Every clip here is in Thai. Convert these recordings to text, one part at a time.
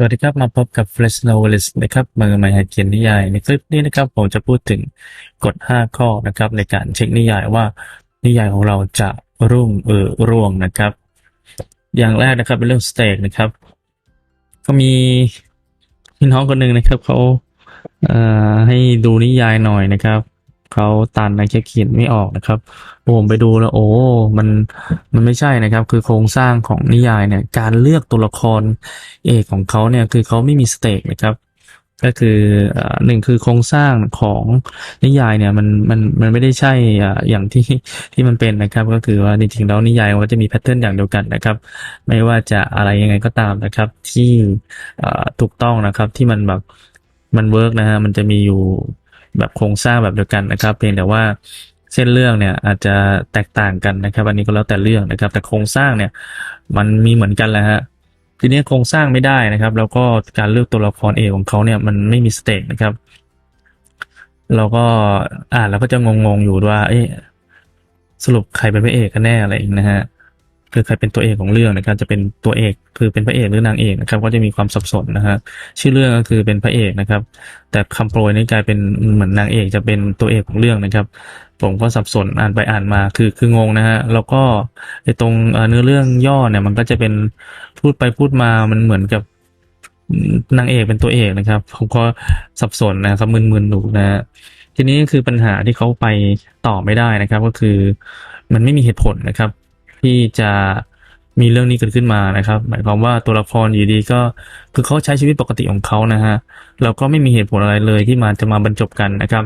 สวัสดีครับ มาพบกับ Fresh Novelist นะครับมือใหม่หัดเขียนนิยาย ในคลิปนี้นะครับ ผมจะพูดถึงกฎ 5 ข้อนะครับ ในการเช็คนิยายว่านิยายของเราจะรุ่งเออร่วงนะครับ อย่างแรกนะครับเป็นเรื่องสเต็กนะครับ ก็มีพี่น้องคนหนึ่งนะครับเขาเอ่อให้ดูนิยายหน่อยนะครับ เขาตันนะแค่เขียนไม่ออกนะครับผมไปดูแล้วโอ้ มันมันไม่ใช่นะครับ คือโครงสร้างของนิยายเนี่ย การเลือกตัวละครเอกของเขาเนี่ยคือเขาไม่มีสเต็กนะครับ ก็คือหนึ่งคือโครงสร้างของนิยายเนี่ยมันมันมันไม่ได้ใช่อย่างที่ที่มันเป็นนะครับ ก็คือว่าจริงๆแล้วนิยายมันจะมีแพทเทิร์นอย่างเดียวกันนะครับ ไม่ว่าจะอะไรยังไงก็ตามนะครับ ที่ถูกต้องนะครับที่มันแบบมันเวิร์กนะฮะมันจะมีอยู่ แบบโครงสร้างแบบเดียวกันนะครับ เพียงแต่ว่าเส้นเรื่องเนี่ยอาจจะแตกต่างกันนะครับ อันนี้ก็แล้วแต่เรื่องนะครับ แต่โครงสร้างเนี่ยมันมีเหมือนกันแหละฮะทีนี้โครงสร้างไม่ได้นะครับ แล้วก็การเลือกตัวละครเอกของเขาเนี่ยมันไม่มีสเต็กนะครับเราก็อ่านแล้วก็จะงงๆอยู่ว่าเอ๊ะสรุปใครเป็นพระเอกกันแน่อะไรอย่างนะฮะ คือใครเป็นตัวเอกของเรื่องนะครับจะเป็นตัวเอกคือเป็นพระเอกหรือนางเอกนะครับก็จะมีความสับสนนะฮะชื่อเรื่องก็คือเป็นพระเอกนะครับ แต่คำโปรยนี่กลายเป็นเหมือนนางเอกจะเป็นตัวเอกของเรื่องนะครับ ผมก็สับสนอ่านไปอ่านมาคือคืองงนะฮะแล้วก็ไอ้ตรงเนื้อเรื่องย่อเนี่ยมันก็จะเป็นพูดไปพูดมามันเหมือนกับนางเอกเป็นตัวเอกนะครับผมก็สับสนนะครับมึนๆดูนะฮะทีนี้คือปัญหาที่เขาไปต่อไม่ได้นะครับ ก็คือมันไม่มีเหตุผลนะครับ ที่จะมีเรื่องนี้เกิดขึ้นมานะครับ หมายความว่าตัวละครอยู่ดีก็คือเขาใช้ชีวิตปกติของเขานะฮะแล้วก็ไม่มีเหตุผลอะไรเลยที่มาจะมาบรรจบกันนะครับ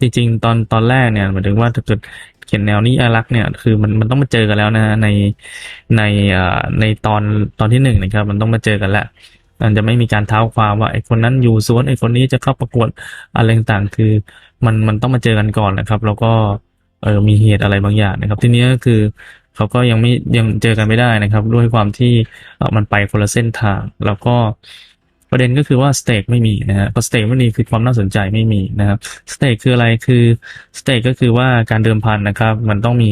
จริงๆ ตอนตอนแรกเนี่ยหมายถึงว่าถ้าเกิดเขียนแนวนี้อารักษ์เนี่ยคือมันมันต้องมาเจอกันแล้วนะฮะในในอ่ในตอนตอนที่หนึ่งนะครับมันต้องมาเจอกันแล้วมันจะไม่มีการเท้าความว่าไอ้คนนั้นอยู่สวนไอ้คนนี้จะเข้าประกวดอะไรต่างๆคือมันมันต้องมาเจอกันก่อนนะครับ แล้วก็เออมีเหตุอะไรบางอย่างนะครับ ทีนี้ก็คือ เขาก็ยังไม่ยังเจอกันไม่ได้นะครับ ด้วยความที่มันไปคนละเส้นทาง แล้วก็ประเด็นก็คือว่าสเต็กไม่มีนะฮะพอสเต็กไม่มีคือความน่าสนใจไม่มีนะครับสเต็กคืออะไรคือสเต็กก็คือว่าการเดิมพันนะครับ มันต้องมี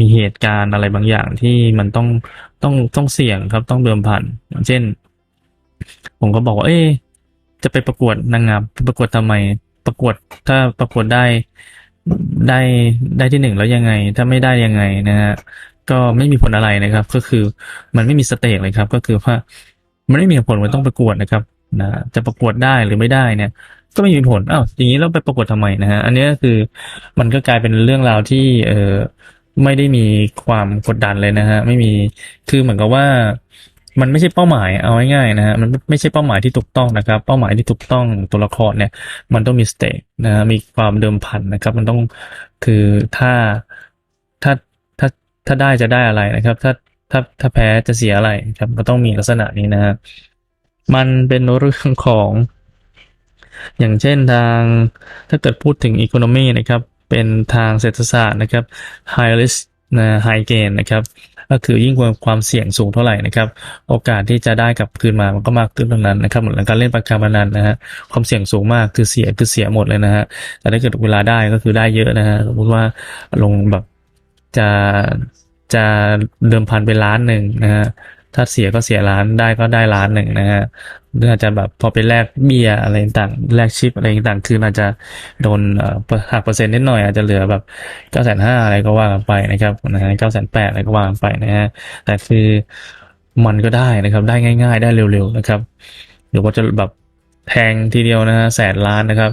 มีเหตุการณ์อะไรบางอย่างที่มันต้องต้องต้องเสี่ยงครับต้องเดิมพันอย่างเช่น ผมก็บอกว่าเอ๊จะไปประกวดนางงามปประกวดทำไม ประกวดถ้าประกวดได้ ได้ได้ที่หนึ่งแล้วยังไง ถ้าไม่ได้ยังไงนะฮะก็ไม่มีผลอะไรนะครับ ก็คือมันไม่มีสเต็กเลยครับ ก็คือว่ามันไม่มีผลมันต้องประกวดนะครับนะจะประกวดได้หรือไม่ได้เนี่ย ก็ไม่มีผลอ้าวอย่างนี้เราไปประกวดทำไมนะฮะอันนี้ก็คือมันก็กลายเป็นเรื่องราวที่เออไม่ได้มีความกดดันเลยนะฮะไม่มีคือเหมือนกับว่า มันไม่ใช่เป้าหมายเอาง่ายๆนะฮะมันไม่ใช่เป้าหมายที่ถูกต้องนะครับ เป้าหมายที่ถูกต้องตัวละครเนี่ย มันต้องมีสเต็กนะมีความเดิมพันนะครับ มันต้องคือถ้าถ้าถ้าถ้าได้จะได้อะไรนะครับ ถ้าถ้าถ้าแพ้จะเสียอะไรครับก็ต้องมีลักษณะนี้นะฮะมันเป็นเรื่องของ อย่างเช่นทางถ้าเกิดพูดถึงอีโคโนมีนะครับ เป็นทางเศรษฐศาสตร์นะครับ high risk นะ high gain นะครับ ก็คือยิ่งความเสี่ยงสูงเท่าไหร่นะครับ โอกาสที่จะได้กลับคืนมามันก็มากขึ้นเท่านั้นนะครับเหมือนการเล่นประการพนันนะฮะความเสี่ยงสูงมากคือเสียคือเสียหมดเลยนะฮะแต่ถ้าเกิดเวลาได้ก็คือได้เยอะนะฮะสมมติว่าลงแบบจะจะเดิมพันไปล้านหนึ่งนะฮะ ถ้าเสียก็เสียล้านได้ก็ได้ล้านหนึ่งนะฮะหรืออาจจะแบบพอไปแลกเบียอะไรต่างแลกชิปอะไรต่างคืออาจจะโดนหักเปอร์เซ็นต์นิดหน่อยอาจจะเหลือแบบเก้าแสนห้าอะไรก็ว่ากันไปนะครับนะฮะเก้าแสนแปดอะไรก็ว่ากันไปนะฮะแต่คือมันก็ได้นะครับ ได้ง่าย ๆ ได้เร็วๆนะครับหรือว่าจะแบบแทงทีเดียวนะฮะแสนล้านนะครับ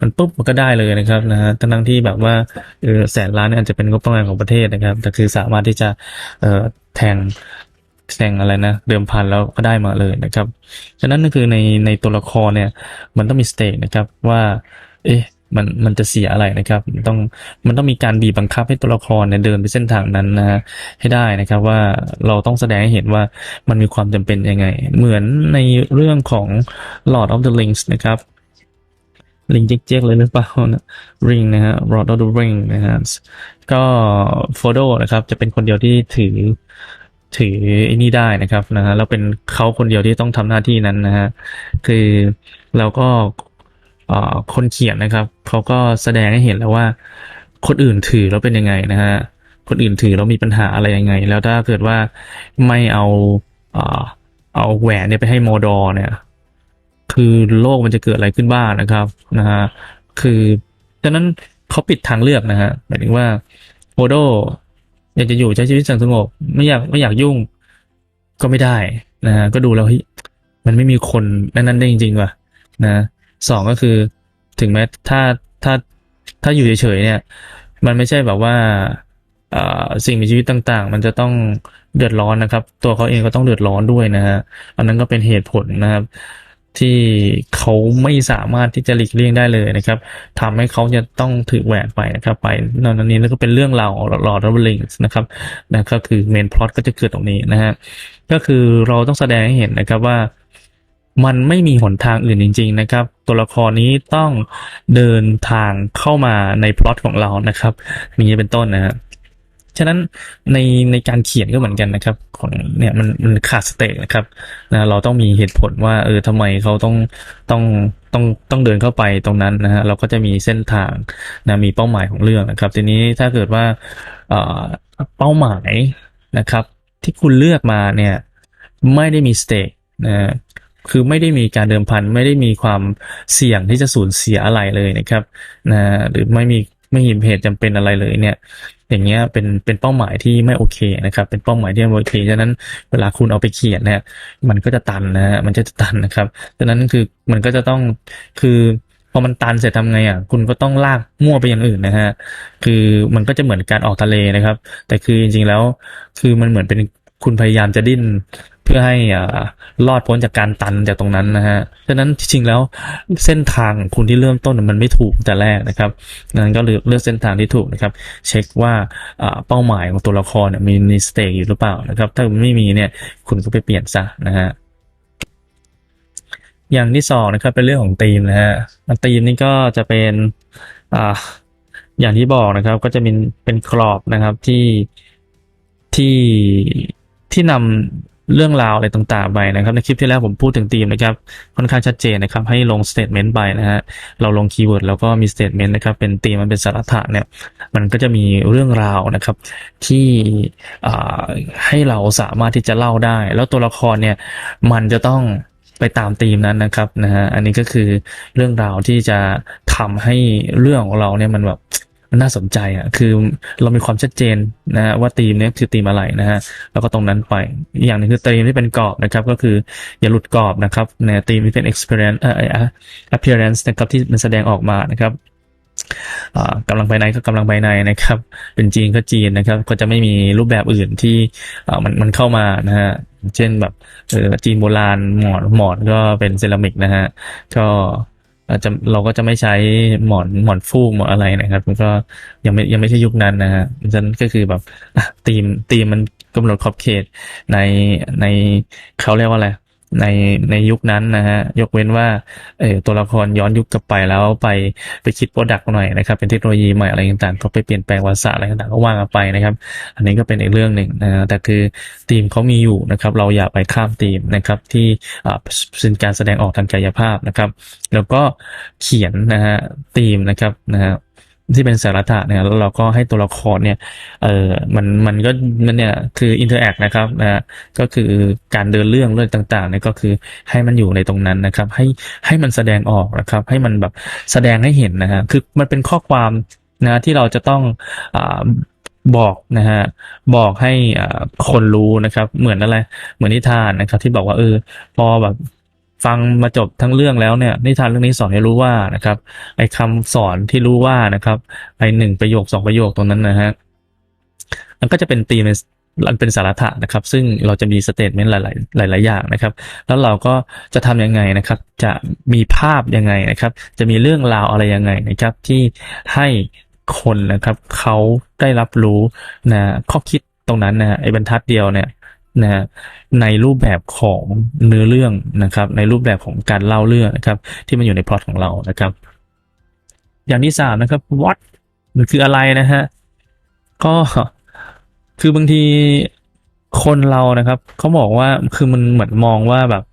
มันปุ๊บมันก็ได้เลยนะครับนะฮะทั้งที่แบบว่าเออแสนล้านเนี่ยอาจจะเป็นงบประมาณของประเทศนะครับ แต่คือสามารถที่จะเออแทง แทงอะไรนะเดิมพันแล้วก็ได้มาเลยนะครับฉะนั้นก็คือในในตัวละครเนี่ยมันต้องมีสเต็กนะครับว่า เอ๊ะมันมันจะเสียอะไรนะครับมันต้องมันต้องมีการบีบบังคับให้ตัวละครเนี่ยเดินไปเส้นทางนั้นนะให้ได้นะครับว่าเราต้องแสดงให้เห็นว่ามันมีความจำเป็นยังไง เหมือนในเรื่องของ Lord of the Rings นะครับลิงเจ๊กๆเลยหรือเปล่านะ Ring นะฮะ Lord of the Ring นะฮะก็โฟโดนะครับจะเป็นคนเดียวที่ถือ ถือไอ้นี่ได้นะครับนะฮะแล้วเป็นเขาคนเดียวที่ต้องทำหน้าที่นั้นนะฮะคือเราก็คนเขียนนะครับเขาก็แสดงให้เห็นแล้วว่า คนอื่นถือแล้วเป็นยังไงนะฮะคนอื่นถือแล้วมีปัญหาอะไรยังไง แล้วถ้าเกิดว่าไม่เอาเอาแหวนเนี่ยไปให้โมดอร์เนี่ย คือโลกมันจะเกิดอะไรขึ้นบ้างนะครับนะฮะคือฉะนั้นเขาปิดทางเลือกนะฮะหมายถึงว่าโอโด อยากจะอยู่ใช้ชีวิตสงบ ไม่อยากไม่อยากยุ่ง ก็ไม่ได้นะก็ดูแล้วเฮ้ยมันไม่มีคนนั่นนั่นได้จริงๆว่ะนะสองก็คือถึงแม้ถ้าถ้าถ้าอยู่เฉยๆเนี่ย มันไม่ใช่แบบว่าสิ่งมีชีวิตต่างๆ มันจะต้องเดือดร้อนนะครับ ตัวเขาเองก็ต้องเดือดร้อนด้วยนะฮะอันนั้นก็เป็นเหตุผลนะครับ ที่เขาไม่สามารถที่จะหลีกเลี่ยงได้เลยนะครับทำให้เขาจะต้องถือแหวนไปนะครับ ไปนอกนี้แล้วก็เป็นเรื่องราวหลอดรับลิงนะครับนะก็คือเมนพล็อตก็จะเกิดตรงนี้นะฮะก็คือเราต้องแสดงให้เห็นนะครับว่า มันไม่มีหนทางอื่นจริง ๆ นะครับ ตัวละครนี้ต้องเดินทางเข้ามาในพล็อตของเรานะครับมีเป็นต้นนะฮะ ฉะนั้นในในการเขียนก็เหมือนกันนะครับ ของเนี่ยมันมันขาดสเตจนะครับนะเราต้องมีเหตุผลว่าเออทำไมเขาต้องต้องต้องต้องเดินเข้าไปตรงนั้นนะฮะเราก็จะมีเส้นทางนะมีเป้าหมายของเรื่องนะครับ ทีนี้ถ้าเกิดว่าเอ่อเป้าหมายนะครับ ที่คุณเลือกมาเนี่ยไม่ได้มีสเตจนะคือไม่ได้มีการเดิมพันไม่ได้มีความเสี่ยงที่จะสูญเสียอะไรเลยนะครับนะหรือไม่มี ไม่มีเหตุจำเป็นอะไรเลยเนี่ย อย่างเงี้ยเป็นเป็นเป้าหมายที่ไม่โอเคนะครับ เป็นเป้าหมายที่ไม่โอเคฉะนั้นเวลาคุณเอาไปเขียนเนี่ยมันก็จะตันนะฮะมันจะตันนะครับฉะนั้นคือมันก็จะต้องคือพอมันตันเสร็จทำไงอะคุณก็ต้องลากมั่วไปอย่างอื่นนะฮะคือมันก็จะเหมือนการออกทะเลนะครับ แต่คือจริงๆแล้ว คือมันเหมือนเป็นคุณพยายามจะดิ้น เพื่อให้อ่รอดพ้นจากการตันจากตรงนั้นนะฮะฉะนั้นจริงๆแล้วเส้นทางคุณที่เริ่มต้นมันไม่ถูกแต่แรกนะครับนั้นก็เลือกเลือกเส้นทางที่ถูกนะครับ เช็คว่าเป้าหมายของตัวละครมีมีสเตกอยู่หรือเปล่านะครับ ถ้าไม่มีเนี่ยคุณก็ไปเปลี่ยนซะนะฮะอย่างที่สองนะครับเป็นเรื่องของธีมนะฮะธีมนี่ก็จะเป็นอ่าอย่างที่บอกนะครับ ก็จะมีเป็นกรอบนะครับที่ที่ที่นำ เรื่องราวอะไรต่างๆไปนะครับในคลิปที่แล้วผมพูดถึงธีมนะครับค่อนข้างชัดเจนนะครับให้ลงสเตทเมนต์ไปนะฮะเราลงคีย์เวิร์ดแล้วก็มีสเตทเมนต์นะครับเป็นธีมมันเป็นสาระเนี่ยมันก็จะมีเรื่องราวนะครับที่ให้เราสามารถที่จะเล่าได้ แล้วตัวละครเนี่ยมันจะต้องไปตามธีมนั้นนะครับนะฮะอันนี้ก็คือเรื่องราวที่จะทำให้เรื่องของเราเนี่ยมันแบบ มันน่าสนใจอะคือเรามีความชัดเจนนะฮะว่าธีมเนี้ยคือธีมอะไรนะฮะแล้วก็ตรงนั้นไปอย่างหนึงคือธีมที่เป็นกรอบนะครับก็คืออย่าหลุดกรอบนะครับในธีมที่เป็น experience เอ่อ appearance นะครับที่มันแสดงออกมานะครับอ่ากำลังภายในก็กำลังภายในนะครับ เป็นจีนก็จีนนะครับ ก็จะไม่มีรูปแบบอื่นที่มันมันเข้ามานะฮะเช่นแบบจีนโบราณหมอนหมอนก็เป็นเซรามิกนะฮะก็ อาจจะเราก็จะไม่ใช้หมอนหมอนฟูกหมอนอะไรนะครับ มันก็ยังไม่ยังไม่ใช่ยุคนั้นนะฮะฉะนั้นก็คือแบบตีมตีมมันกำหนดขอบเขตในในเขาเรียกว่าอะไร ในในยุคนั้นนะฮะยกเว้นว่าเออตัวละครย้อนยุคกลับไปแล้วไปไปคิดโปรดักต์หน่อยนะครับ เป็นเทคโนโลยีใหม่อะไรต่างๆ ก็ไปเปลี่ยนแปลงวาระอะไรต่างๆก็ว่างไปนะครับ อันนี้ก็เป็นอีกเรื่องหนึ่งนะฮะแต่คือธีมเขามีอยู่นะครับ เราอย่าไปข้ามธีมนะครับ ที่อ่าเป็นการแสดงออกทางกายภาพนะครับ แล้วก็เขียนนะฮะธีมนะครับนะฮะ ที่เป็นสาระเนี่ยแล้วเราก็ให้ตัวละครเนี่ยเออมันมันก็มันเนี่ยคืออินเทอร์แอคนะครับนะก็คือการเดินเรื่องเรื่องต่างๆเนี่ยก็คือให้มันอยู่ในตรงนั้นนะครับ ให้ให้มันแสดงออกนะครับ ให้มันแบบแสดงให้เห็นนะฮะคือมันเป็นข้อความนะที่เราจะต้องอ่าบอกนะฮะบอกให้คนรู้นะครับ เหมือนอะไรเหมือนนิทานนะครับ ที่บอกว่าเออพอแบบ ฟังมาจบทั้งเรื่องแล้วเนี่ยนิทานเรื่องนี้สอนให้รู้ว่านะครับ ไอ้คำสอนที่รู้ว่านะครับไอ้หนึ่งประโยคสองประโยคตรงนั้นนะฮะมันก็จะเป็นตีมมันเป็นสาระนะครับ ซึ่งเราจะมีสเตทเมนต์หลาย ๆ หลาย ๆ อย่างนะครับ แล้วเราก็จะทำยังไงนะครับ จะมีภาพยังไงนะครับ จะมีเรื่องราวอะไรยังไงนะครับ ที่ให้คนนะครับเขาได้รับรู้นะข้อคิดตรงนั้นนะไอ้บรรทัดเดียวเนี่ย นะฮะในรูปแบบของเนื้อเรื่องนะครับ ในรูปแบบของการเล่าเรื่องนะครับ ที่มันอยู่ในพล็อตของเรานะครับ อย่างที่สามนะครับ what มันคืออะไรนะฮะก็คือบางทีคนเรานะครับเขาบอกว่าคือมันเหมือนมองว่าแบบ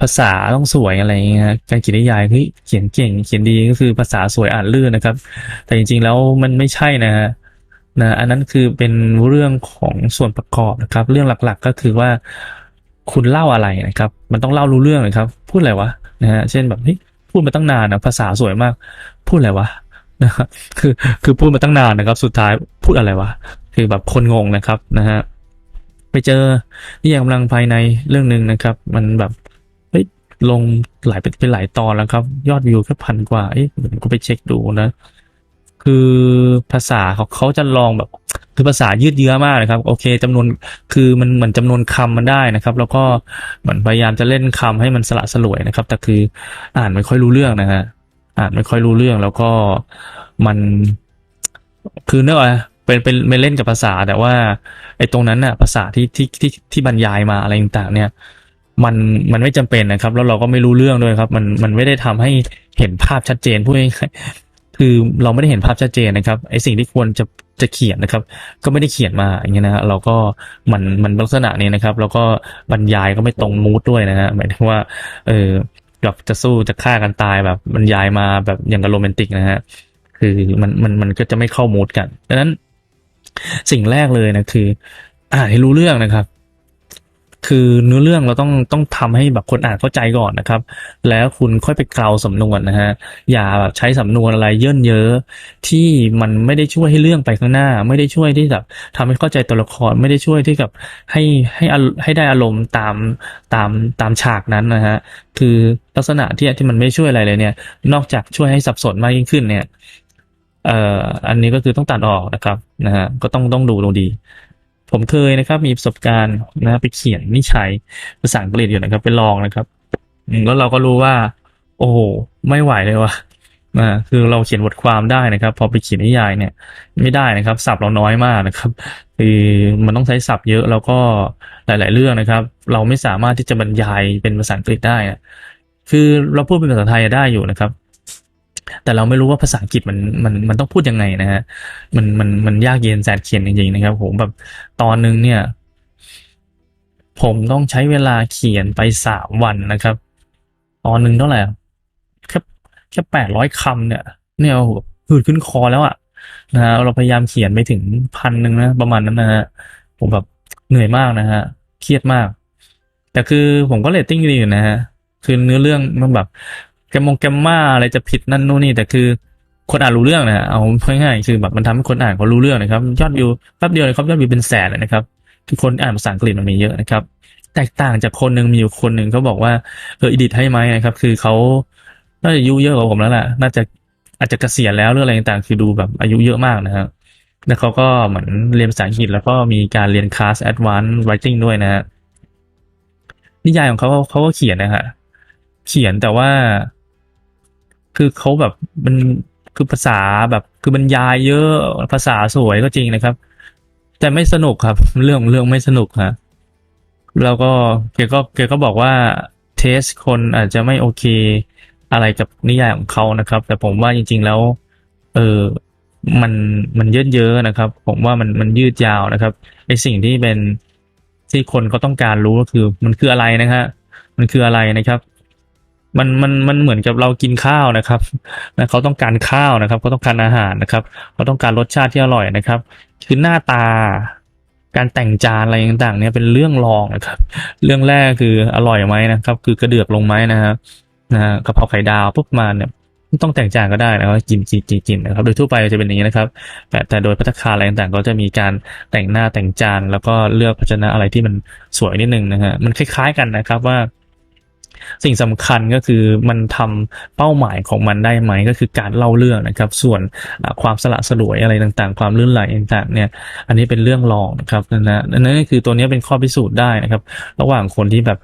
ภาษาต้องสวยอะไรเงี้ยฮะการเขียนนิยายเฮ้ยเขียนเก่ง เขียนดีก็คือภาษาสวยอ่านลื่นนะครับ แต่จริง ๆ แล้วมันไม่ใช่นะฮะ นะอันนั้นคือเป็นเรื่องของส่วนประกอบนะครับ เรื่องหลักๆก็คือว่าคุณเล่าอะไรนะครับ มันต้องเล่ารู้เรื่องเลยครับ พูดอะไรวะนะฮะเช่นแบบเฮ้ยพูดมาตั้งนานนะภาษาสวยมาก พูดอะไรวะนะครับคือคือพูดมาตั้งนานนะครับ สุดท้ายพูดอะไรวะคือแบบคนงงนะครับนะฮะไปเจอนิยายกำลังภายในเรื่องหนึ่งนะครับ มันแบบเฮ้ยลงหลายเป็นเป็นหลายตอนแล้วครับ ยอดวิวแค่พันกว่าเอ้ยผมก็ไปเช็คดูนะ คือภาษาเขาเขาจะลองแบบ คือภาษายืดเยื้อมากนะครับ โอเคจำนวนคือมันเหมือนจำนวนคำมันได้นะครับ แล้วก็เหมือนพยายามจะเล่นคำให้มันสละสลวยนะครับ แต่คืออ่านไม่ค่อยรู้เรื่องนะฮะอ่านไม่ค่อยรู้เรื่องแล้วก็มันคือเนกอะเป็นเป็นเป็นเล่นกับภาษาแต่ว่าไอ้ตรงนั้นน่ะ ภาษาที่ที่ที่ที่บรรยายมาอะไรต่างๆ เนี่ย มันมันไม่จำเป็นนะครับ แล้วเราก็ไม่รู้เรื่องด้วยครับ มันมันไม่ได้ทำให้เห็นภาพชัดเจนพูดง่าย คือเราไม่ได้เห็นภาพชัดเจนนะครับไอสิ่งที่ควรจะจะเขียนนะครับ ก็ไม่ได้เขียนมาอย่างเงี้ยนะเราก็มันมันลักษณะนี้นะครับ แล้วก็บรรยายก็ไม่ตรงมูดด้วยนะฮะหมายถึงว่าเออแบบจะสู้จะฆ่ากันตายแบบบรรยายมาแบบอย่างกับโรแมนติกนะฮะคือมันมันมันก็จะไม่เข้ามูดกันดังนั้นสิ่งแรกเลยนะคือ อ่านให้รู้เรื่องนะครับ คือเนื้อเรื่องเราต้องต้องทำให้แบบคนอ่านเข้าใจก่อนนะครับ แล้วคุณค่อยไปเกลาสำนวนนะฮะอย่าแบบใช้สำนวนอะไรเยินเยอะที่มันไม่ได้ช่วยให้เรื่องไปข้างหน้า ไม่ได้ช่วยที่แบบทำให้เข้าใจตัวละครไม่ได้ช่วยที่กับให้ให้ให้ได้อารมณ์ตามตามตามฉากนั้นนะฮะคือลักษณะที่ที่มันไม่ช่วยอะไรเลยเนี่ย นอกจากช่วยให้สับสนมากยิ่งขึ้นเนี่ยเอ่ออันนี้ก็คือต้องตัดออกนะครับนะฮะก็ต้องต้องดูดูดี ผมเคยนะครับ มีประสบการณ์นะครับไปเขียนนิชัยภาษาอังกฤษอยู่นะครับไปลองนะครับแล้วเราก็รู้ว่า โอ้โหไม่ไหวเลยว่ะอ่าคือเราเขียนบทความได้นะครับ พอไปเขียนนิยายเนี่ย ไม่ได้นะครับศัพท์เราน้อยมากนะครับคือมันต้องใช้ศัพท์เยอะแล้วก็หลาย ๆ เรื่องนะครับ เราไม่สามารถที่จะบรรยายเป็นภาษาอังกฤษได้อะคือเราพูดเป็นภาษาไทยได้อยู่นะครับ แต่เราไม่รู้ว่าภาษาอังกฤษมันมันมันต้องพูดยังไงนะฮะมันมันมันยากเย็นแสนเขียนจริงๆนะครับ ผมแบบตอนนึงเนี่ย ผมต้องใช้เวลาเขียนไปสามวันนะครับ ตอนนึงเท่าไหร่แค่แค่แปดร้อยคำเนี่ย เนี่ยโอ้โหหืดขึ้นคอแล้วอะนะฮะเราพยายามเขียนไปถึงพันหนึ่งนะประมาณนั้นนะฮะผมแบบเหนื่อยมากนะฮะเครียดมาก แต่คือผมก็เรตติ้งดีอยู่นะฮะคือเนื้อเรื่องมันแบบ กมมงแกมมาอะไรจะผิดนั่นนู่นนี่แต่คือคนอ่านรู้เรื่องนะเอาง่ายๆคือแบบมันทำให้คนอ่านเขารู้เรื่องนะครับยอดวิวแป๊บเดียวเลยครับยอดวิวเป็นแสนเลยนะครับคือคนอ่านภาษาอังกฤษมันมีเยอะนะครับ แตกต่างจากคนหนึ่งมีอยู่คนหนึ่งเขาบอกว่าเอออิดิทให้ไหมนะครับ คือเขาน่าจะอายุเยอะกว่าผมแล้วแหละน่าจะอาจจะเกษียณแล้วหรืออะไรต่างๆ คือดูแบบอายุเยอะมากนะครับแล้วเขาก็เหมือนเรียนภาษาอังกฤษแล้วก็มีการเรียนคลาส advanced writing ด้วยนะฮะนิยายของเขาเขาก็เขียนนะฮะเขียนแต่ว่า คือเขาแบบมันคือภาษาแบบคือบรรยายเยอะภาษาสวยก็จริงนะครับ แต่ไม่สนุกครับ เรื่องเรื่องไม่สนุกฮะแล้วก็แกก็แกก็บอกว่าเทสคนอาจจะไม่โอเคอะไรกับนิยายของเขานะครับ แต่ผมว่าจริง ๆแล้ว เออมันมันยืดเยอะนะครับ ผมว่ามันมันยืดยาวนะครับไอสิ่งที่เป็นที่คนเขาต้องการรู้ก็คือ มันคืออะไรนะฮะมันคืออะไรนะครับ มันมันมันเหมือนกับเรากินข้าวนะครับนะเขาต้องการข้าวนะครับเขาต้องการอาหารนะครับเขาต้องการรสชาติที่อร่อยนะครับ คือหน้าตาการแต่งจานอะไรต่างๆเนี่ยเป็นเรื่องรองนะครับ เรื่องแรกคืออร่อยไหมนะครับ คือกระเดือกลงไหมนะครับนะฮะกะเพราไข่ดาวปุ๊บมาเนี่ยไม่ต้องแต่งจานก็ได้นะครับกินกินกินกินนะครับ โดยทั่วไปจะเป็นอย่างนี้นะครับ แต่แต่โดยพัตตาคาอะไรต่างๆ ก็จะมีการแต่งหน้าแต่งจาน แล้วก็เลือกภาชนะอะไรที่มันสวยนิดนึงนะฮะมันคล้าย ๆ กันนะครับว่า สิ่งสำคัญก็คือมันทำเป้าหมายของมันได้ไหมก็คือการเล่าเรื่องนะครับ ส่วนความสละสลวยอะไรต่างๆ ความลื่นไหลต่างๆเนี่ยอันนี้เป็นเรื่องรองนะครับนั่นนะนั่นก็คือตัวนี้เป็นข้อพิสูจน์ได้นะครับ ระหว่างคนที่แบบ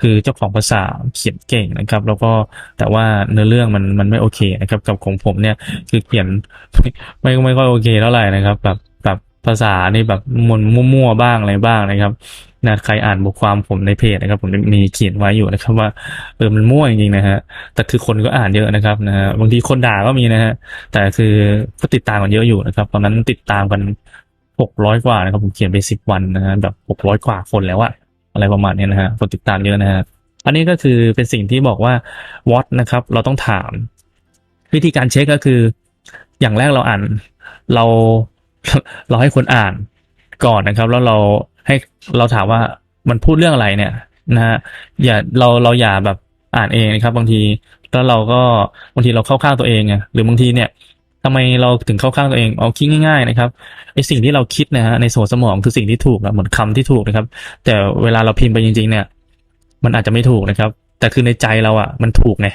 คือเจ้าของภาษาเขียนเก่งนะครับ แล้วก็แต่ว่าเนื้อเรื่องมันมันไม่โอเคนะครับ กับของผมเนี่ยคือเขียนไม่ไม่ค่อยโอเคเท่าไหร่นะครับ แบบแบบภาษานี่แบบมันมั่วๆบ้างอะไรบ้างนะครับ นะใครอ่านบทความผมในเพจนะครับ ผมมีเขียนไว้อยู่นะครับ ว่าเออมันมั่วจริงๆนะฮะแต่คือคนก็อ่านเยอะนะครับนะฮะบางทีคนด่าก็มีนะฮะแต่คือก็ติดตามกันเยอะอยู่นะครับตอนนั้นติดตามกันหกร้อยกว่านะครับ ผมเขียนไปสิบวันนะฮะแบบหกร้อยกว่าคนแล้วอะอะไรประมาณนี้นะฮะคนติดตามเยอะนะฮะอันนี้ก็คือเป็นสิ่งที่บอกว่า what นะครับ เราต้องถาม วิธีการเช็คก็คือ อย่างแรกเราอ่าน เราเราให้คนอ่านก่อนนะครับ แล้วเรา ให้เราถามว่ามันพูดเรื่องอะไรเนี่ยนะฮะอย่าเราเราอย่าแบบอ่านเองนะครับ บางทีแล้วเราก็บางทีเราเข้าข้างตัวเองไงหรือบางทีเนี่ยทำไมเราถึงเข้าข้างตัวเองเอาคิดง่าย ๆ นะครับไอสิ่งที่เราคิดนะฮะในโสมสมองคือสิ่งที่ถูกนะเหมือนคำที่ถูกนะครับ แต่เวลาเราพิมพ์ไปจริง ๆ เนี่ย มันอาจจะไม่ถูกนะครับ แต่คือในใจเราอะ มันถูกไง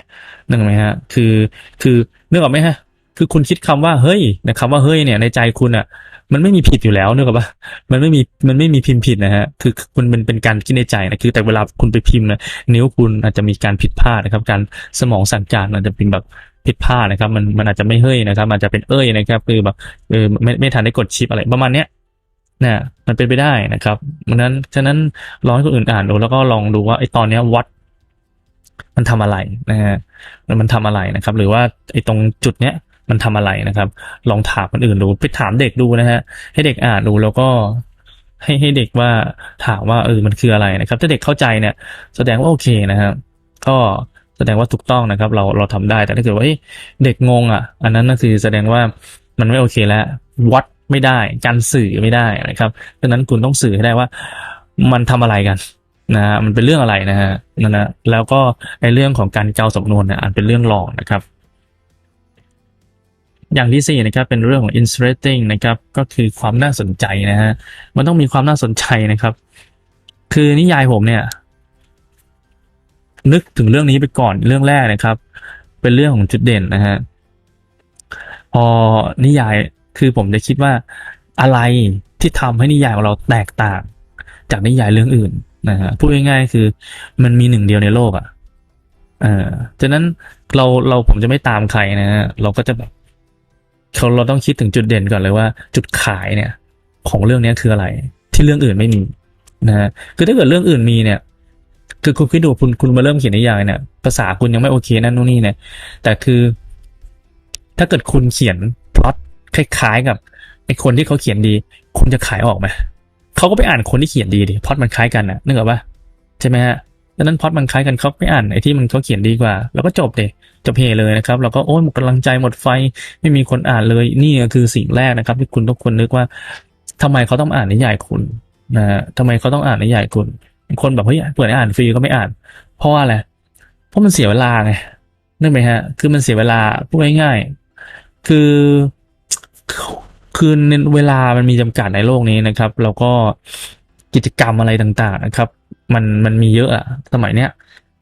นึกออกไหมฮะ คือคือนึกออกไหมฮะ คือคุณคิดคำว่าเฮ้ยนะคำว่าเฮ้ยเนี่ยในใจคุณอะ มันไม่มีผิดอยู่แล้วเนึกออกปะมันไม่มีมันไม่มีพิมพ์ผิดนะฮะคือคุณมันเป็นการคิดในใจนะคือแต่เวลาคุณไปพิมพ์นะนิ้วคุณอาจจะมีการผิดพลาดนะครับ การสมองสั่งการอาจจะเป็นแบบผิดพลาดนะครับ มันมันอาจจะไม่เฮ้ยนะครับอาจจะเป็นเอ้ยนะครับคือแบบเออไม่ไม่ทันได้กดชิปอะไรประมาณเนี้ยนะมันเป็นไปได้นะครับดังนั้นฉะนั้นลองให้คนอื่นอ่านดูแล้วก็ลองดูว่าไอ้ตอนเนี้ยวัดมันทำอะไรนะฮะมันทำอะไรนะครับ หรือว่าไอ้ตรงจุดเนี้ย มันทำอะไรนะครับ ลองถามคนอื่นดูไปถามเด็กดูนะฮะ ให้เด็กอ่านดูแล้วก็ให้ให้เด็กว่าถามว่าเออมันคืออะไรนะครับ ถ้าเด็กเข้าใจเนี่ย แสดงว่าโอเคนะครับ ก็แสดงว่าถูกต้องนะครับ เราเราทำได้แต่ถ้าเกิดว่าเด็กงงอะ อันนั้นก็คือแสดงว่ามันไม่โอเคแล้ววัดไม่ได้ การสื่อไม่ได้นะครับดังนั้นคุณต้องสื่อให้ได้ว่า มันทำอะไรกันนะมันเป็นเรื่องอะไรนะฮะนั่นนะแล้วก็ในเรื่องของการเกาสำนวนเนี่ยอาจเป็นเรื่องรองนะครับ อย่างที่สี่นะครับเป็นเรื่องของ interesting นะครับก็คือความน่าสนใจนะฮะมันต้องมีความน่าสนใจนะครับ คือนิยายผมเนี่ย นึกถึงเรื่องนี้ไปก่อนเรื่องแรกนะครับ เป็นเรื่องของจุดเด่นนะฮะพอนิยายคือผมจะคิดว่าอะไรที่ทำให้นิยายของเราแตกต่าง จากนิยายเรื่องอื่นนะฮะพูดง่ายๆคือมันมีหนึ่งเดียวในโลกอะ่ะเออฉะนั้นเราเราผมจะไม่ตามใครนะฮะเราก็จะแบบ เขาเราต้องคิดถึงจุดเด่นก่อนเลยว่า จุดขายเนี่ย ของเรื่องนี้คืออะไร ที่เรื่องอื่นไม่มีนะฮะคือถ้าเกิดเรื่องอื่นมีเนี่ย คือคุณคิดดูคุณคุณมาเริ่มเขียนนิยายเนี่ยภาษาคุณยังไม่โอเคนั่นนู่นนี่เนี่ย แต่คือ ถ้าเกิดคุณเขียนพล็อตคล้ายๆกับไอคนที่เขาเขียนดี คุณจะขายออกไหมเขาก็ไปอ่านคนที่เขียนดีดิพล็อตมันคล้ายกันนะนึกออกปะใช่ไหมฮะ ดังนั้นพอตมันคล้ายกันเขาไปอ่านไอ้ที่มันเขาเขียนดีกว่า แล้วก็จบเดจบเพเลยนะครับเราก็โอ้ยหมดกำลังใจหมดไฟไม่มีคนอ่านเลยนี่ก็คือสิ่งแรกนะครับ ที่คุณต้องควรนึกว่าทำไมเขาต้องอ่านนิยายคุณนะทำไมเขาต้องอ่านนิยายคุณ คนแบบเฮ้ยเปิดอ่านฟรีก็ไม่อ่าน เพราะอะไรเพราะมันเสียเวลาไงนึกไหมฮะ คือมันเสียเวลาพูดง่ายๆคือคือเวลามันมีจำกัดในโลกนี้นะครับ แล้วก็กิจกรรมอะไรต่างๆนะครับ มันมันมีเยอะอะสมัยเนี้ย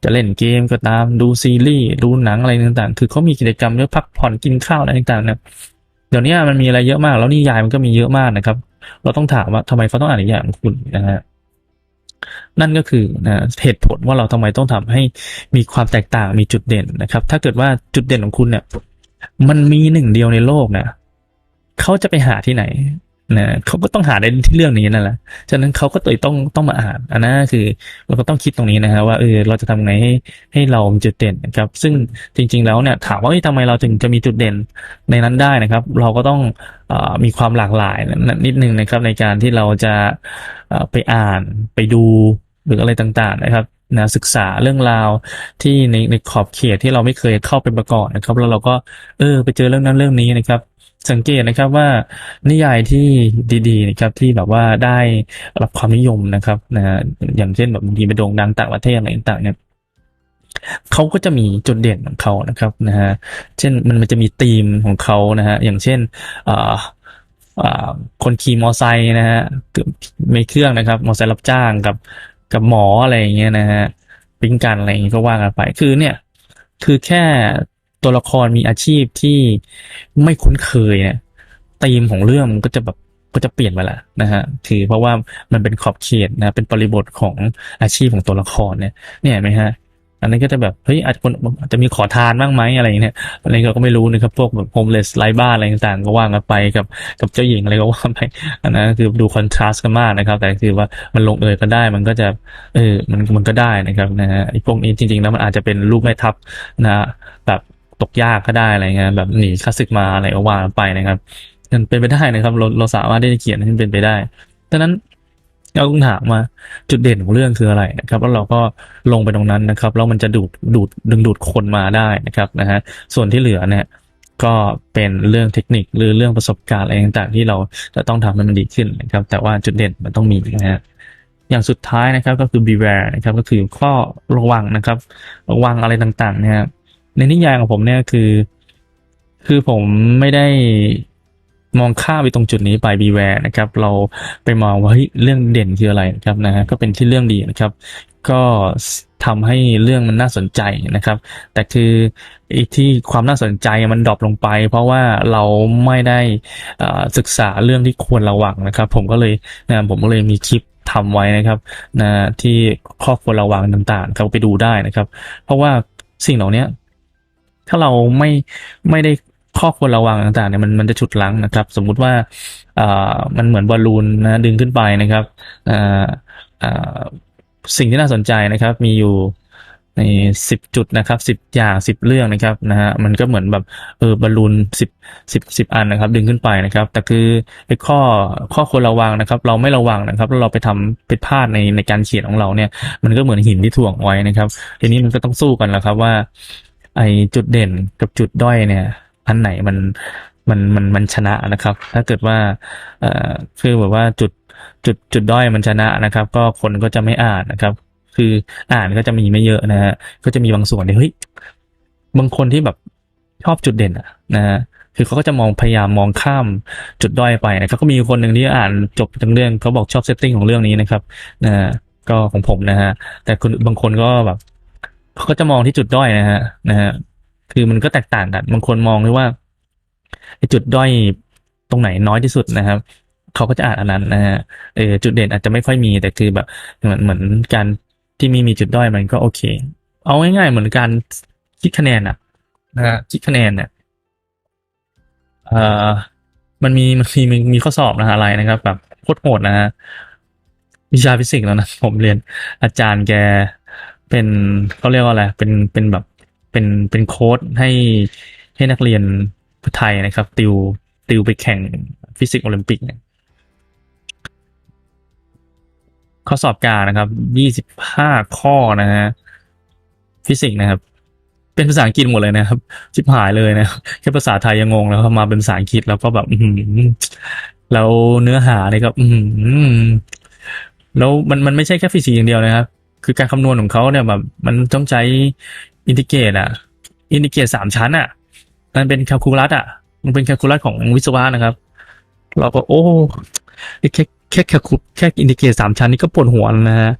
จะเล่นเกมก็ตามดูซีรีส์ดูหนังอะไรต่างๆ คือเขามีกิจกรรมเยอะพักผ่อนกินข้าวอะไรต่างๆนะเดี๋ยวนี้มันมีอะไรเยอะมาก แล้วนิยายมันก็มีเยอะมากนะครับ เราต้องถามว่าทำไมเขาต้องอ่านนิยายของคุณนะฮะนั่นก็คือนะเหตุผลว่าเราทำไมต้องทำให้มีความแตกต่างมีจุดเด่นนะครับ ถ้าเกิดว่าจุดเด่นของคุณเนี่ย มันมีหนึ่งเดียวในโลกนะเขาจะไปหาที่ไหน นะเขาก็ต้องหาได้ที่เรื่องนี้นั่นแหละ ฉะนั้นเขาก็เลยต้องต้องมาอ่านอันนั้นคือเราก็ต้องคิดตรงนี้นะฮะว่าเออเราจะทำไงให้ให้เรามีจุดเด่นนะครับ ซึ่งจริง ๆ แล้วเนี่ยถามว่าทำไมเราถึงจะมีจุดเด่นในนั้นได้นะครับ เราก็ต้องอมีความหลากหลายนิดนึงนะครับ ในการที่เราจะไปอ่านไปดูหรืออะไรต่างๆนะครับนะศึกษาเรื่องราวที่ในในขอบเขตที่เราไม่เคยเข้าไปประกอบนะครับ แล้วเราก็เออไปเจอเรื่องนั้นเรื่องนี้นะครับ สังเกตนะครับว่านิยายที่ดีๆนะครับที่แบบว่าได้รับความนิยมนะครับนะอย่างเช่นแบบบางทีไปโด่งดังต่างประเทศอะไรต่างๆเนี่ยเขาก็จะมีจุดเด่นของเขานะครับนะฮะเช่นมันมันจะมีธีมของเขานะฮะอย่างเช่นอ่าคนขี่มอไซค์นะฮะไม่เครื่องนะครับ มอไซค์รับจ้างกับกับหมออะไรอย่างเงี้ยนะฮะปิ้งกันอะไรอย่างงี้ยก็ว่ากันไป คือเนี่ย คือแค่ ตัวละครมีอาชีพที่ไม่คุ้นเคยเนี่ยธีมของเรื่องก็จะแบบก็จะเปลี่ยนไปละนะฮะคือเพราะว่ามันเป็นขอบเขตนะเป็นบริบทของอาชีพของตัวละครเนี่ยเนี่ยเห็นไหมฮะอันนี้ก็จะแบบเฮ้ยอาจจะคนจะมีขอทานบ้างไหมอะไรเนี่ยอะไรเราก็ไม่รู้นะครับพวกแบบโฮมเลสไร้บ้านอะไรต่างๆ ก็ว่างกันไปกับกับเจ้าหญิงอะไรก็ว่าไปอันนั้นคือดูคอนทราสต์กันมากนะครับ แต่คือว่ามันลงเอยก็ได้มันก็จะเออมันมันก็ได้นะครับนะฮะไอ้พวกนี้จริงๆแล้วมันอาจจะเป็นลูกแม่ทัพนะแบบ ตกยากก็ได้อะไรเงี้ยแบบหนีข้าศึกมาอะไรก็ว่าไปนะครับมันเป็นไปได้นะครับ เราเราสามารถได้เขียนให้มันเป็นไปได้ดังนั้นเราต้องถามว่าจุดเด่นของเรื่องคืออะไรนะครับ แล้วเราก็ลงไปตรงนั้นนะครับแล้วมันจะดูดดูดดึงดูดคนมาได้นะครับนะฮะส่วนที่เหลือเนี่ยก็เป็นเรื่องเทคนิคหรือเรื่องประสบการณ์อะไรต่างๆที่เราจะต้องทำให้มันดีขึ้นนะครับ แต่ว่าจุดเด่นมันต้องมีนะฮะอย่างสุดท้ายนะครับก็คือ beware นะครับก็คือข้อระวังนะครับ ระวังอะไรต่างๆเนี่ย ในนิยายของผมเนี่ยคือ คือผมไม่ได้มองข้ามไปตรงจุดนี้ไป beware นะครับ เราไปมองว่าเฮ้ยเรื่องเด่นคืออะไรนะครับนะฮะก็เป็นที่เรื่องดีนะครับ ก็ทำให้เรื่องมันน่าสนใจนะครับ แต่คือไอ้ที่ความน่าสนใจมันดรอปลงไป เพราะว่าเราไม่ได้ศึกษาเรื่องที่ควรระวังนะครับ ผมก็เลยนะผมก็เลยมีคลิปทำไว้นะครับนะที่ข้อควรระวังต่างๆครับไปดูได้นะครับ เพราะว่าสิ่งเหล่านี้ ถ้าเราไม่ไม่ได้ข้อควรระวังต่างๆเนี่ยมันมันจะฉุดลั้งนะครับ สมมุติว่าอ่ามันเหมือนบอลลูนนะดึงขึ้นไปนะครับอ่าอ่าสิ่งที่น่าสนใจนะครับ มีอยู่ในสิบจุดนะครับสิบอย่างสิบเรื่องนะครับนะฮะมันก็เหมือนแบบเออบอลลูนสิบสิบสิบอันนะครับ ดึงขึ้นไปนะครับ แต่คือไอ้ข้อข้อควรระวังนะครับ เราไม่ระวังนะครับแล้วเราไปทำไปพลาดในในการเขียนของเราเนี่ย มันก็เหมือนหินที่ถ่วงไว้นะครับ ทีนี้มันก็ต้องสู้กันแล้วครับว่า ไอจุดเด่นกับจุดด้อยเนี่ย อันไหนมันมันมันมันชนะนะครับ ถ้าเกิดว่าเอ่อคือแบบว่าจุดจุดจุดด้อยมันชนะนะครับ ก็คนก็จะไม่อ่านนะครับ คืออ่านก็จะมีไม่เยอะนะฮะก็จะมีบางส่วนที่เฮ้ยบางคนที่แบบชอบจุดเด่นอะนะฮะคือเขาก็จะมองพยายามมองข้ามจุดด้อยไปนะครับก็มีคนหนึ่งที่อ่านจบทั้งเรื่องเขาบอกชอบเซตติ้งของเรื่องนี้นะครับนะฮะก็ของผมนะฮะแต่คนบางคนก็แบบ เขาก็จะมองที่จุดด้อยนะฮะนะฮะคือมันก็แตกต่างกันบางคนมองด้วยว่าจุดด้อยตรงไหนน้อยที่สุดนะครับเขาก็จะอ่านอันนั้นนะฮะเออจุดเด่นอาจจะไม่ค่อยมีแต่คือแบบเหมือนเหมือนการที่มีมีจุดด้อยมันก็โอเค เอาง่ายๆเหมือนการคิดคะแนนอะนะฮะคิดคะแนนเนี่ยเอ่อมันมีมันมีมันมีข้อสอบนะฮะอะไรนะครับแบบโคตรโหดนะฮะวิชาฟิสิกส์แล้วนะผมเรียนอาจารย์แก เป็นเขาเรียกว่าอะไรเป็นเป็นแบบเป็นเป็นโค้ดให้ให้นักเรียนไทยนะครับ ติวติวไปแข่งฟิสิกส์โอลิมปิกเนี่ยข้อสอบการนะครับยี่สิบห้าข้อนะฮะฟิสิกส์นะครับ เป็นภาษาอังกฤษหมดเลยนะครับชิบหายเลยนะแค่ภาษาไทยยังงงแล้วพอมาเป็นภาษาอังกฤษแล้วก็แบบแล้วเนื้อหาเนี่ยก็แล้วมันมันไม่ใช่แค่ฟิสิกส์อย่างเดียวนะครับ คือการคำนวณของเขาเนี่ยแบบมันต้องใช้อินทิเกรตอะ อินทิเกรตสามชั้นอะ มันเป็นแคลคูลัสอะ มันเป็นแคลคูลัสของวิศวะนะครับ เราก็โอ้แค่แค่แค่คูแค่อินดิเกตสามชั้นนี่ก็ปวดหัวนะฮะ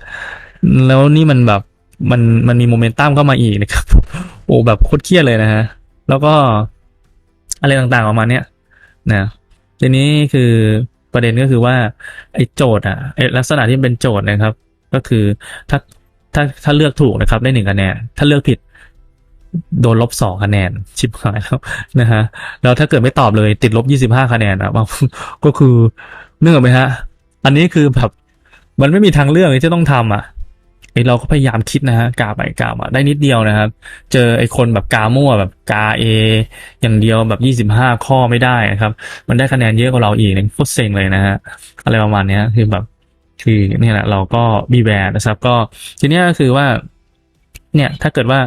แล้วนี่มันแบบมันมันมีโมเมนตัมเข้ามาอีกนะครับ โอ้แบบโคตรเครียดเลยนะฮะ แล้วก็อะไรต่างๆออกมาเนี้ยนะทีนี้คือประเด็นก็คือว่าไอ้โจทย์อะไอ้ลักษณะที่เป็นโจทย์นะครับ ก็คือถ้าถ้าถ้าเลือกถูกนะครับได้หนึ่งคะแนน ถ้าเลือกผิดโดนลบสองคะแนน ชิบหายแล้วนะฮะแล้วถ้าเกิดไม่ตอบเลยติดลบยี่สิบห้าคะแนนอะก็คือเนื่องไหมฮะ อันนี้คือแบบมันไม่มีทางเลือกที่จะต้องทำอะไอเราก็พยายามคิดนะฮะกาไปกามาได้นิดเดียวนะครับ เจอไอคนแบบกามั่วแบบกาเออย่างเดียวแบบยี่สิบห้าข้อไม่ได้นะครับ มันได้คะแนนเยอะกว่าเราอีกเนี่ยโคตรเซ็งเลยนะฮะอะไรประมาณเนี้ยคือแบบ คือเนี่ยแหละเราก็บีแวร์นะครับ ก็ทีนี้ก็คือว่าเนี่ยถ้าเกิดว่า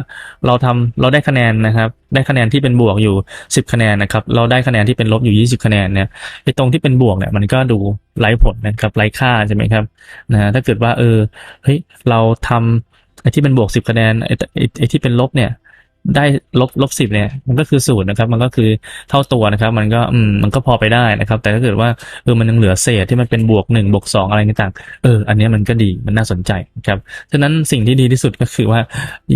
เราทำเราได้คะแนนนะครับ ได้คะแนนที่เป็นบวกอยู่สิบคะแนนนะครับ เราได้คะแนนที่เป็นลบอยู่ยี่สิบคะแนนเนี่ยไอ้ตรงที่เป็นบวกเนี่ยมันก็ดูไร้ผลนะครับไร้ค่าใช่ไหมครับนะถ้าเกิดว่าเออเฮ้ยเราทำไอ้ที่เป็นบวกสิบคะแนนไอ้ไอ้ไอ้ที่เป็นลบเนี่ย ได้ลบลบสิบเนี่ยมันก็คือศูนย์นะครับ มันก็คือเท่าตัวนะครับ มันก็อืมมันก็พอไปได้นะครับ แต่ถ้าเกิดว่าเออมันยังเหลือเศษที่มันเป็นบวกหนึ่งบวกสองอะไรต่างเอออันนี้มันก็ดีมันน่าสนใจนะครับฉะนั้นสิ่งที่ดีที่สุดก็คือว่า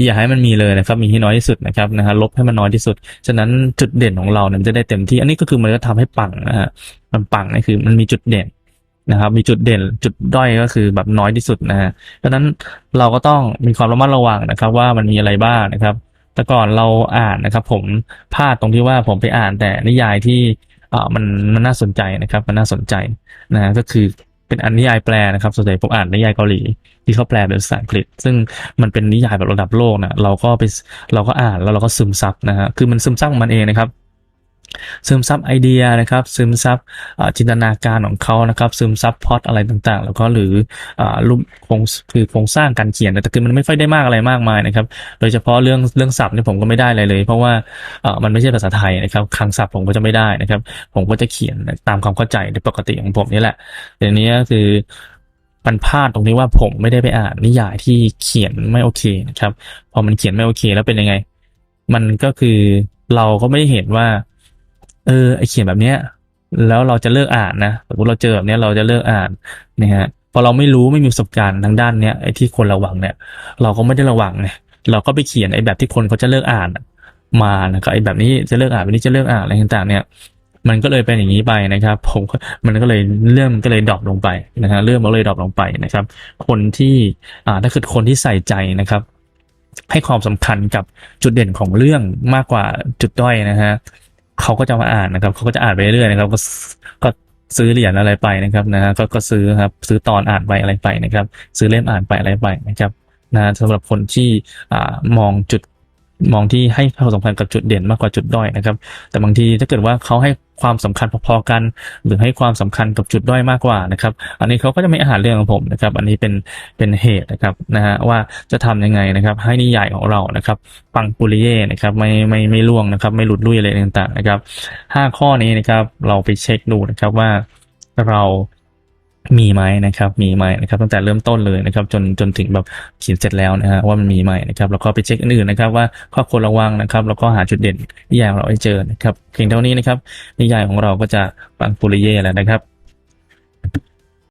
อย่าให้มันมีเลยนะครับ มีที่น้อยที่สุดนะครับนะฮะลบให้มันน้อยที่สุด ฉะนั้นจุดเด่นของเราเนี่ยจะได้เต็มที่อันนี้ก็คือมันก็ทำให้ปังนะฮะมันปังนี่คือมันมีจุดเด่นนะครับมีจุดเด่นจุดด้อยก็คือแบบน้อยที่สุดนะฮะฉะนั้นเราก็ต้องมีความระมัดระวังนะครับ ว่ามันมีอะไรบ้างนะครับ แต่ก่อนเราอ่านนะครับ ผมพลาดตรงที่ว่าผมไปอ่านแต่นิยายที่อ่อมันมันน่าสนใจนะครับ มันน่าสนใจนะฮะก็คือเป็นอันนิยายแปลนะครับส่วนใหญ่ผมอ่านนิยายเกาหลีที่เขาแปลเป็นภาษาอังกฤษ ซึ่งมันเป็นนิยายแบบระดับโลกนะเราก็ไปเราก็อ่านแล้วเราก็ซึมซับนะฮะคือมันซึมซับของมันเองนะครับ ซึมซับไอเดียนะครับ ซึมซับจินตนาการของเขานะครับ ซึมซับพอตอะไรต่างๆ แล้วก็หรือรูปโครงคือโครงสร้างการเขียนแต่คือมันไม่ค่อยได้มากอะไรมากมายนะครับ โดยเฉพาะเรื่องเรื่องศัพท์เนี่ยผมก็ไม่ได้อะไรเลย เพราะว่ามันไม่ใช่ภาษาไทยนะครับคำศัพท์ผมก็จะไม่ได้นะครับ ผมก็จะเขียนตามความเข้าใจในปกติของผมนี่แหละแต่ทีนี้ก็คือมันพลาดตรงที่ว่าผมไม่ได้ไปอ่านนิยายที่เขียนไม่โอเคนะครับ พอมันเขียนไม่โอเค แล้วเป็นยังไง มันก็คือเราก็ไม่ได้เห็นว่า เออไอเขียนแบบเนี้ยแล้วเราจะเลิกอ่านนะสมมติเราเจอแบบเนี้ยเราจะเลิกอ่านนะฮะพอเราไม่รู้ไม่มีประสบการณ์ทางด้านเนี้ยไอ้ที่คนระวังเนี่ย เราก็ไม่ได้ระวังไงเราก็ไปเขียนไอ้แบบที่คนเขาจะเลิกอ่านมาแล้วก็ไอ้แบบนี้จะเลิกอ่านแบบนี้จะเลิกอ่านอะไรต่างๆ เนี่ย มันก็เลยเป็นอย่างนี้ไปนะครับ ผมมันก็เลยเริ่มก็เลยดรอปลงไปนะฮะเริ่มก็เลยดรอปลงไปนะครับ คนที่อ่าถ้าคือคนที่ใส่ใจนะครับ ให้ความสำคัญกับจุดเด่นของเรื่องมากกว่าจุดด้อยนะฮะ เขาก็จะมาอ่านนะครับเขาก็จะอ่านไปเรื่อยๆนะครับ ก็ก็ซื้อเหรียญอะไรไปนะครับนะฮะก็ก็ซื้อครับซื้อตอนอ่านไปอะไรไปนะครับ ซื้อเล่มอ่านไปอะไรไปนะครับนะสำหรับคนที่อ่ามองจุด มองที่ให้ความสำคัญกับจุดเด่นมากกว่าจุดด้อยนะครับ แต่บางทีถ้าเกิดว่าเขาให้ความสำคัญพอๆกัน หรือให้ความสำคัญกับจุดด้อยมากกว่านะครับ อันนี้เขาก็จะไม่อาหารเรื่องของผมนะครับ อันนี้เป็นเป็นเหตุนะครับนะฮะว่าจะทำยังไงนะครับ ให้นิยายของเรานะครับปังปุริเย่นะครับไม่ไม่ไม่ล่วงนะครับ ไม่หลุดลุ่ยอะไรต่างๆนะครับห้าข้อนี้นะครับเราไปเช็คดูนะครับว่าเรา มีไหมนะครับ มีไหมนะครับตั้งแต่เริ่มต้นเลยนะครับ จนจนถึงแบบเขียนเสร็จแล้วนะฮะว่ามันมีไหมนะครับแล้วก็ไปเช็คอื่นๆนะครับ ว่าข้อควรระวังนะครับ แล้วก็หาจุดเด่นนิยายของเราให้เจอนะครับเพียงเท่านี้นะครับ นิยายของเราก็จะปังปุริเย่แล้วนะครับ